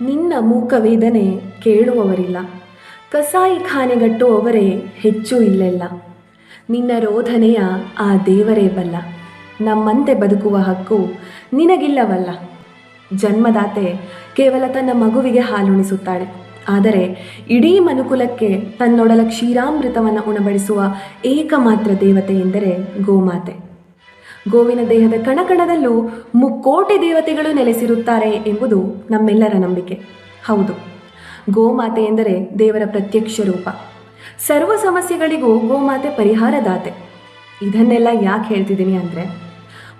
ನಿನ್ನ ಮೂಕ ವೇದನೆ ಕೇಳುವವರಿಲ್ಲ. ಕಸಾಯಿಖಾನೆಗಟ್ಟುವವರೇ ಹೆಚ್ಚು ಇಲ್ಲೆಲ್ಲ. ನಿನ್ನ ರೋಧನೆಯ ಆ ದೇವರೇ ಬಲ್ಲ. ನಮ್ಮಂತೆ ಬದುಕುವ ಹಕ್ಕು ನಿನಗಿಲ್ಲವಲ್ಲ. ಜನ್ಮದಾತೆ ಕೇವಲ ತನ್ನ ಮಗುವಿಗೆ ಹಾಲುಣಿಸುತ್ತಾಳೆ. ಆದರೆ ಇಡೀ ಮನುಕುಲಕ್ಕೆ ತನ್ನೊಡಲ ಕ್ಷೀರಾಮೃತವನ್ನು ಉಣಬಡಿಸುವ ಏಕಮಾತ್ರ ದೇವತೆ ಎಂದರೆ ಗೋಮಾತೆ. ಗೋವಿನ ದೇಹದ ಕಣಕಣದಲ್ಲೂ ಮುಕ್ಕೋಟಿ ದೇವತೆಗಳು ನೆಲೆಸಿರುತ್ತಾರೆ ಎಂಬುದು ನಮ್ಮೆಲ್ಲರ ನಂಬಿಕೆ. ಹೌದು. ಗೋಮಾತೆ ಎಂದರೆ ದೇವರ ಪ್ರತ್ಯಕ್ಷ ರೂಪ. ಸರ್ವ ಸಮಸ್ಯೆಗಳಿಗೂ ಗೋಮಾತೆ ಪರಿಹಾರದಾತೆ. ಇದನ್ನೆಲ್ಲ ಯಾಕೆ ಹೇಳ್ತಿದ್ದೀನಿ ಅಂದರೆ,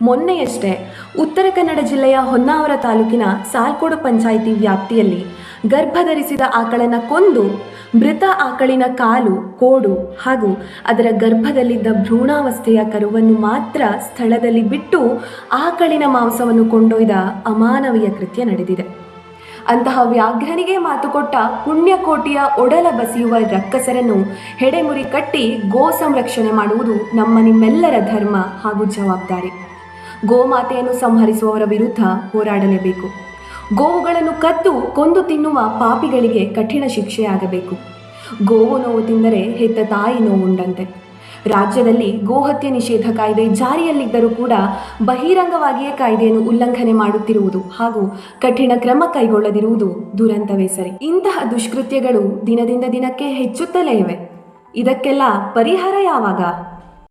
ಮೊನ್ನೆಯಷ್ಟೇ ಉತ್ತರ ಕನ್ನಡ ಜಿಲ್ಲೆಯ ಹೊನ್ನಾವರ ತಾಲೂಕಿನ ಸಾಲ್ಕೋಡು ಪಂಚಾಯಿತಿ ವ್ಯಾಪ್ತಿಯಲ್ಲಿ ಗರ್ಭಧರಿಸಿದ ಆಕಳನ ಕೊಂದು, ಮೃತ ಆಕಳಿನ ಕಾಲು, ಕೋಡು ಹಾಗೂ ಅದರ ಗರ್ಭದಲ್ಲಿದ್ದ ಭ್ರೂಣಾವಸ್ಥೆಯ ಕರುವನ್ನು ಮಾತ್ರ ಸ್ಥಳದಲ್ಲಿ ಬಿಟ್ಟು ಆಕಳಿನ ಮಾಂಸವನ್ನು ಕೊಂಡೊಯ್ದ ಅಮಾನವೀಯ ಕೃತ್ಯ ನಡೆದಿದೆ. ಅಂತಹ ವ್ಯಾಘ್ರನಿಗೆ ಮಾತು ಕೊಟ್ಟ ಪುಣ್ಯಕೋಟಿಯ ಒಡಲ ಬಸಿಯುವ ರಕ್ಕಸರನ್ನು ಹೆಡೆಮುರಿ ಕಟ್ಟಿ ಗೋ ಸಂರಕ್ಷಣೆ ಮಾಡುವುದು ನಮ್ಮ ನಿಮ್ಮೆಲ್ಲರ ಧರ್ಮ ಹಾಗೂ ಜವಾಬ್ದಾರಿ. ಗೋಮಾತೆಯನ್ನು ಸಂಹರಿಸುವವರ ವಿರುದ್ಧ ಹೋರಾಡಲೇಬೇಕು. ಗೋವುಗಳನ್ನು ಕದ್ದು ಕೊಂದು ತಿನ್ನುವ ಪಾಪಿಗಳಿಗೆ ಕಠಿಣ ಶಿಕ್ಷೆಯಾಗಬೇಕು. ಗೋವು ನೋವು ತಿಂದರೆ ಹೆತ್ತ ತಾಯಿ ನೋವುಂಡಂತೆ ರಾಜ್ಯದಲ್ಲಿ ಗೋಹತ್ಯೆ ನಿಷೇಧ ಕಾಯ್ದೆ ಜಾರಿಯಲ್ಲಿದ್ದರೂ ಕೂಡ ಬಹಿರಂಗವಾಗಿಯೇ ಕಾಯ್ದೆಯನ್ನು ಉಲ್ಲಂಘನೆ ಮಾಡುತ್ತಿರುವುದು ಹಾಗೂ ಕಠಿಣ ಕ್ರಮ ಕೈಗೊಳ್ಳದಿರುವುದು ದುರಂತವೇ ಸರಿ. ಇಂತಹ ದುಷ್ಕೃತ್ಯಗಳು ದಿನದಿಂದ ದಿನಕ್ಕೆ ಹೆಚ್ಚುತ್ತಲೇ ಇವೆ. ಇದಕ್ಕೆಲ್ಲ ಪರಿಹಾರ ಯಾವಾಗ?